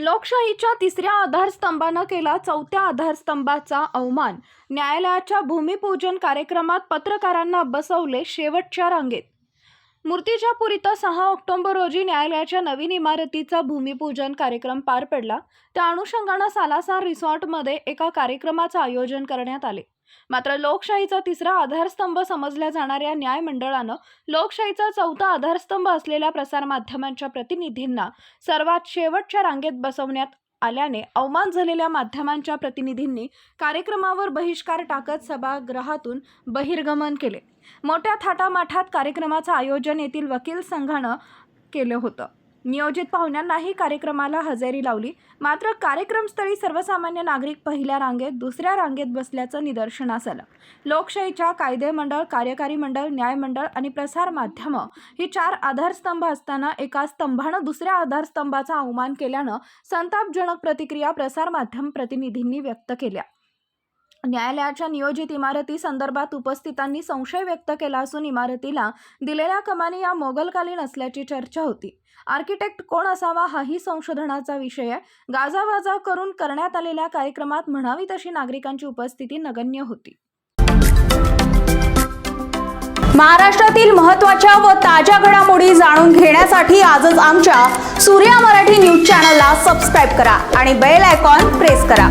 लोकशाहीच्या तिसऱ्या आधारस्तंभानं केला चौथ्या आधारस्तंभाचा अवमान. न्यायालयाच्या भूमिपूजन कार्यक्रमात पत्रकारांना बसवले शेवटच्या रांगेत. मूर्तिजापूर इथं सहा ऑक्टोबर रोजी न्यायालयाच्या नवीन इमारतीचा भूमिपूजन कार्यक्रम पार पडला. त्या अनुषंगानं सालासार रिसॉर्टमध्ये एका कार्यक्रमाचं आयोजन करण्यात आले. मात्र लोकशाहीचा तिसरा आधारस्तंभ समजल्या जाणाऱ्या न्याय मंडळानं लोकशाहीचा चौथा आधारस्तंभ असलेल्या प्रसारमाध्यमांच्या प्रतिनिधींना सर्वात शेवटच्या रांगेत बसवण्यात आल्याने अवमान झालेल्या माध्यमांच्या प्रतिनिधींनी कार्यक्रमावर बहिष्कार टाकत सभागृहातून बहिर्गमन केले. मोठ्या थाटामाठात कार्यक्रमाचं आयोजन येथील वकील संघानं केलं होतं. नियोजित पाहुण्यांनाही कार्यक्रमाला हजेरी लावली. मात्र कार्यक्रमस्थळी सर्वसामान्य नागरिक पहिल्या रांगेत दुसऱ्या रांगेत बसल्याचं निदर्शनास आलं लोकशाहीच्या कायदे मंडळ कार्यकारी मंडळ न्यायमंडळ आणि प्रसार माध्यमं ही चार आधारस्तंभ असताना एका स्तंभानं दुसऱ्या आधारस्तंभाचा अवमान केल्यानं संतापजनक प्रतिक्रिया प्रसारमाध्यम प्रतिनिधींनी व्यक्त केल्या. न्यायालयाच्या नियोजित इमारती संदर्भात उपस्थितांनी संशय व्यक्त केला असून इमारतीला दिलेल्या कमानी या मोगलकालीन असल्याची चर्चा होती. आर्किटेक्ट कोण असावा हाही संशोधनाचा विषय आहे. गाजावाजा करून करण्यात आलेल्या कार्यक्रमात म्हणावी तशी नागरिकांची उपस्थिती नगण्य होती. महाराष्ट्रातील महत्त्वाच्या व ताज्या घडामोडी जाणून घेण्यासाठी आजच आमच्या सूर्या मराठी न्यूज चॅनलला सबस्क्राईब करा आणि बेल आयकॉन प्रेस करा.